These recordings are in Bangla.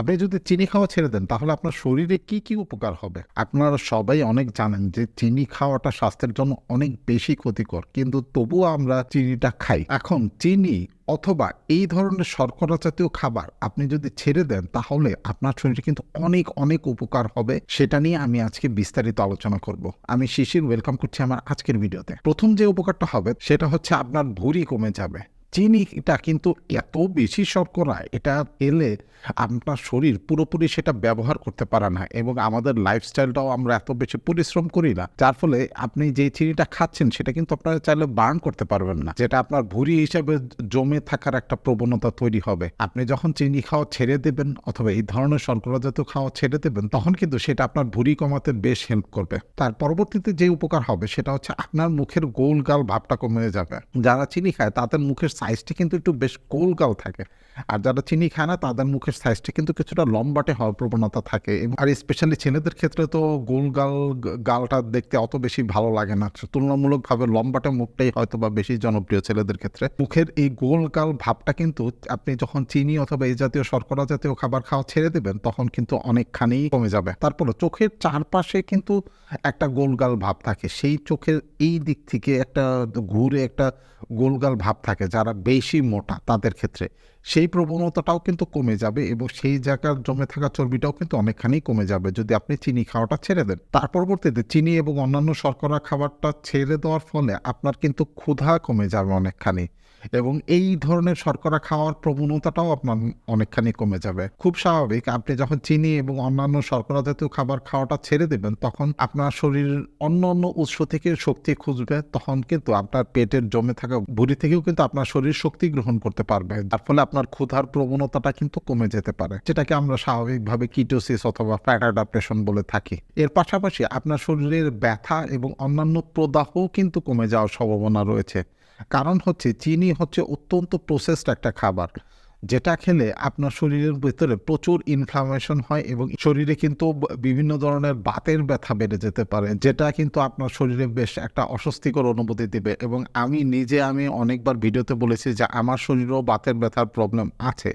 আপনি যদি চিনি খাওয়া ছেড়ে দেন, তাহলে আপনার শরীরে কি কি উপকার হবে? আপনারা সবাই অনেক জানেন যে চিনি খাওয়াটা স্বাস্থ্যের জন্য অনেক বেশি ক্ষতিকর, কিন্তু তবুও আমরা চিনিটা খাই। এখন চিনি অথবা এই ধরনের শর্করা জাতীয় খাবার আপনি যদি ছেড়ে দেন, তাহলে আপনার শরীরে কিন্তু অনেক অনেক উপকার হবে। সেটা নিয়ে আমি আজকে বিস্তারিত আলোচনা করব। আমি শিশির ওয়েলকাম করছি আমার আজকের ভিডিওতে। প্রথম যে উপকারটা হবে, সেটা হচ্ছে আপনার ভুঁড়ি কমে যাবে। চিনিটা কিন্তু এত বেশি শর্করা, এটা এলে আপনার শরীর পুরোপুরি সেটা ব্যবহার করতে পারে না এবং আমাদের লাইফস্টাইলটাও আমরা এত বেশি পরিশ্রম করি না। যার ফলে আপনি যে চিনিটা খাচ্ছেন, সেটা কিন্তু আপনারা চাইলে বার্ন করতে পারবেন না। যেটা আপনার ভুঁড়ি হিসাবে জমে থাকার একটা প্রবণতা তৈরি হবে। আপনি যখন চিনি খাওয়া ছেড়ে দেবেন অথবা এই ধরনের শর্করা জাতীয় খাওয়া ছেড়ে দেবেন, তখন কিন্তু সেটা আপনার ভুঁড়ি কমাতে বেশ হেল্প করবে। তার পরবর্তীতে যে উপকার হবে, সেটা হচ্ছে আপনার মুখের গোল গাল ভাবটা কমে যাবে। যারা চিনি খায়, তাদের মুখের সাইজটা কিন্তু একটু বেশ গাল থাকে। আর যারা চিনি খায় না, তাদের মুখের সাইজটা কিন্তু কিছুটা লম্বাটে হওয়ার প্রবণতা থাকে। আর স্পেশালি ছেলেদের ক্ষেত্রে তো গোল গাল, গালটা দেখতে অত বেশি ভালো লাগে না। তুলনামূলকভাবে লম্বাটে মুখটাই হয়তো বা বেশি জনপ্রিয় ছেলেদের ক্ষেত্রে। মুখের এই গোল গাল ভাবটা কিন্তু আপনি যখন চিনি অথবা এই জাতীয় শর্করা জাতীয় খাবার খাওয়া ছেড়ে দেবেন, তখন কিন্তু অনেকখানি কমে যাবে। তারপরে চোখের চারপাশে কিন্তু একটা গোলগাল ভাব থাকে। সেই চোখের এই দিক থেকে একটা ঘুরে একটা গোলগাল ভাব থাকে। যারা বেশি মোটা তাদের ক্ষেত্রে। সেই প্রবণতাটাও কিন্তু কমে যাবে এবং সেই জায়গার জমে থাকা চর্বিটাও কিন্তু অনেকখানি কমে যাবে। যদি আপনি চিনি খাওয়াটা ছেড়ে দেন। তার পরবর্তীতে চিনি এবং অন্যান্য শর্করা খাবারটা ছেড়ে দেওয়ার ফলে আপনার কিন্তু ক্ষুধা কমে যাবে অনেকখানি। এবং এই ধরনের শর্করা খাওয়ার প্রবণতাটাও আপনার অনেকখানি কমে যাবে। খুব স্বাভাবিক, আপনি যখন চিনি এবং অন্যান্য শর্করা জাতীয় খাবার খাওয়াটা ছেড়ে দেবেন, তখন আপনার শরীর অন্য অন্য উৎস থেকে শক্তি খুঁজবে, তখন কিন্তু আপনার পেটের জমে থাকা ভুঁড়ি থেকেও কিন্তু আপনার শরীর শক্তি গ্রহণ করতে পারবে। যার ফলে আপনার ক্ষুধার প্রবণতাটা কিন্তু কমে যেতে পারে। যেটাকে আমরা স্বাভাবিকভাবে কিটোসিস অথবা ফ্যাট অ্যাডাপ্টেশন বলে থাকি। এর পাশাপাশি আপনার শরীরের ব্যথা এবং অন্যান্য প্রদাহও কিন্তু কমে যাওয়ার সম্ভাবনা রয়েছে। কারণ হচ্ছে চিনি হচ্ছে অত্যন্ত প্রসেসড একটা খাবার, যেটা খেলে আপনার শরীরের ভিতরে প্রচুর ইনফ্লামেশন হয় এবং শরীরে কিন্তু বিভিন্ন ধরনের বাতের ব্যথা বেড়ে যেতে পারে, যেটা কিন্তু আপনার শরীরে বেশ একটা অস্বস্তিকর অনুভূতি দেবে। এবং আমি নিজে আমি অনেকবার ভিডিওতে বলেছি যে আমার শরীরেও বাতের ব্যথার প্রবলেম আছে।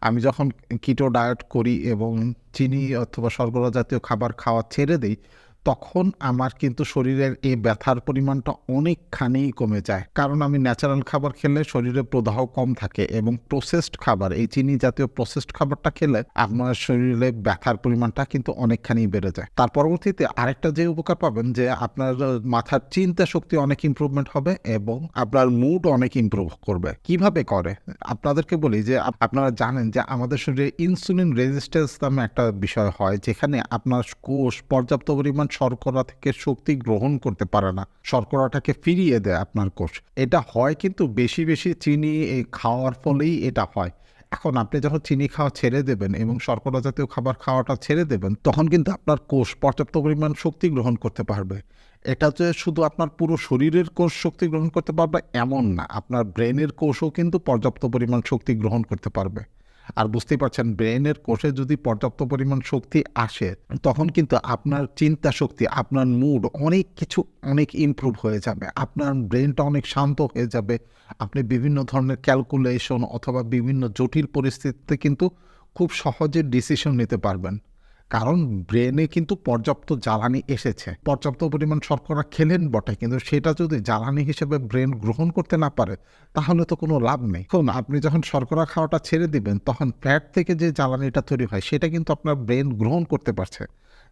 আমি যখন কিটো ডায়েট করি এবং চিনি অথবা শর্করা জাতীয় খাবার খাওয়া ছেড়ে দিই তখন আমার কিন্তু শরীরের এই ব্যথার পরিমাণটা অনেকখানি কমে যায়। কারণ আমি ন্যাচারাল খাবার খেলে শরীরে প্রদাহ কম থাকে এবং প্রসেসড খাবার, এই চিনি জাতীয় প্রসেসড খাবারটা খেলে আপনার শরীরে ব্যথার পরিমাণটা কিন্তু অনেকখানি বেড়ে যায়। তার পরবর্তীতে আরেকটা যে উপকার পাবেন যে আপনার মাথার চিন্তা শক্তি অনেক ইম্প্রুভমেন্ট হবে এবং আপনার মুড অনেক ইম্প্রুভ করবে। কীভাবে করে? আপনাদেরকে বলি যে আপনারা জানেন যে আমাদের শরীরে ইনসুলিন রেজিস্ট্যান্স নামে একটা বিষয় হয়, যেখানে আপনার কোষ পর্যাপ্ত পরিমাণ শর্করা থেকে শক্তি গ্রহণ করতে পারে না। শর্করাটাকে ফিরিয়ে দেয় আপনার কোষ। এটা হয় কিন্তু বেশি বেশি চিনি খাওয়ার ফলেই এটা হয়। এখন আপনি যখন চিনি খাওয়া ছেড়ে দেবেন এবং শর্করা জাতীয় খাবার খাওয়াটা ছেড়ে দেবেন, তখন কিন্তু আপনার কোষ পর্যাপ্ত পরিমাণ শক্তি গ্রহণ করতে পারবে। এটা যে শুধু আপনার পুরো শরীরের কোষ শক্তি গ্রহণ করতে পারবে এমন না। আপনার ব্রেনের কোষও কিন্তু পর্যাপ্ত পরিমাণ শক্তি গ্রহণ করতে পারবে। আর বুঝতেই পারছেন, ব্রেনের কোষে যদি পর্যাপ্ত পরিমাণ শক্তি আসে, তখন কিন্তু আপনার চিন্তা শক্তি, আপনার মুড অনেক কিছু অনেক ইমপ্রুভ হয়ে যাবে। আপনার ব্রেনটা অনেক শান্ত হয়ে যাবে। আপনি বিভিন্ন ধরনের ক্যালকুলেশন অথবা বিভিন্ন জটিল পরিস্থিতিতে কিন্তু খুব সহজে ডিসিশন নিতে পারবেন। কারণ ব্রেনে কিন্তু পর্যাপ্ত জ্বালানি এসেছে। পর্যাপ্ত পরিমাণ শর্করা খেলেন বটে, কিন্তু সেটা যদি জ্বালানি হিসেবে ব্রেন গ্রহণ করতে না পারে, তাহলে তো কোনো লাভ নেই। এখন আপনি যখন শর্করা খাওয়াটা ছেড়ে দিবেন, তখন ফ্যাট থেকে যে জ্বালানিটা তৈরি হয়, সেটা কিন্তু আপনার ব্রেন গ্রহণ করতে পারছে।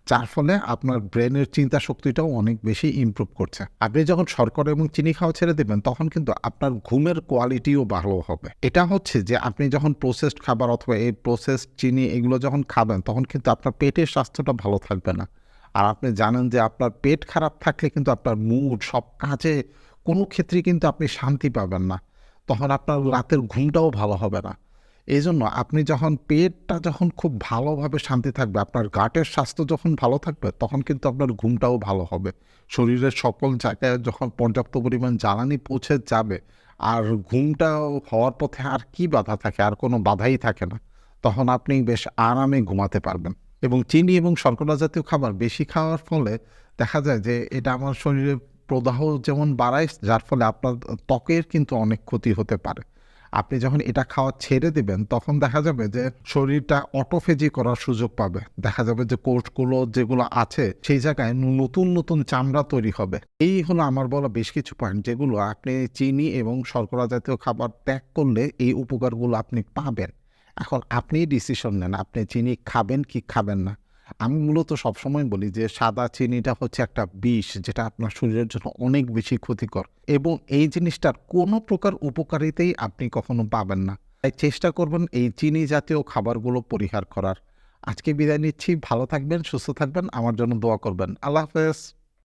যার ফলে আপনার ব্রেনের চিন্তা শক্তিটাও অনেক বেশি ইমপ্রুভ করছে। আপনি যখন শর্করা এবং চিনি খাওয়া ছেড়ে দেবেন, তখন কিন্তু আপনার ঘুমের কোয়ালিটিও ভালো হবে। এটা হচ্ছে যে আপনি যখন প্রসেসড খাবার অথবা এই প্রসেসড চিনি এগুলো যখন খাবেন, তখন কিন্তু আপনার পেটের স্বাস্থ্যটা ভালো থাকবে না। আর আপনি জানেন যে আপনার পেট খারাপ থাকলে কিন্তু আপনার মুড সব কাজে কোনো ক্ষেত্রেই কিন্তু আপনি শান্তি পাবেন না। তখন আপনার রাতের ঘুমটাও ভালো হবে না। এই জন্য আপনি যখন পেটটা যখন খুব ভালোভাবে শান্তি থাকবে, আপনার গাটের স্বাস্থ্য যখন ভালো থাকবে, তখন কিন্তু আপনার ঘুমটাও ভালো হবে। শরীরের সকল জায়গায় যখন পর্যাপ্ত পরিমাণ জ্বালানি পৌঁছে যাবে, আর ঘুমটা হওয়ার পথে আর কি বাধা থাকে, আর কোনো বাধাই থাকে না, তখন আপনি বেশ আরামে ঘুমাতে পারবেন। এবং চিনি এবং শর্করা জাতীয় খাবার বেশি খাওয়ার ফলে দেখা যায় যে এটা আমার শরীরে প্রদাহ যেমন বাড়ায়, যার ফলে আপনার ত্বকের কিন্তু অনেক ক্ষতি হতে পারে। আপনি যখন এটা খাওয়া ছেড়ে দিবেন, তখন দেখা যাবে যে শরীরটা অটোফেজি করার সুযোগ পাবে। দেখা যাবে যে কোষগুলো যেগুলো আছে, সেই জায়গায় নতুন নতুন চামড়া তৈরি হবে। এই হলো আমার বলা বেশ কিছু পয়েন্ট যেগুলো আপনি চিনি এবং শর্করা জাতীয় খাবার ত্যাগ করলে এই উপকারগুলো আপনি পাবেন। এখন আপনি ডিসিশন নেন, আপনি চিনি খাবেন কি খাবেন না। আমি মূলত সবসময় বলি যে সাদা চিনিটা হচ্ছে একটা বিষ যেটা আপনার শরীরের জন্য অনেক বেশি ক্ষতিকর। এবং এই জিনিসটার কোনো প্রকার উপকারিতাই আপনি কখনো পাবেন না। তাই চেষ্টা করবেন এই চিনি জাতীয় খাবারগুলো পরিহার করার। আজকে বিদায় নিচ্ছি, ভালো থাকবেন, সুস্থ থাকবেন, আমার জন্য দোয়া করবেন। আল্লাহ হাফেজ।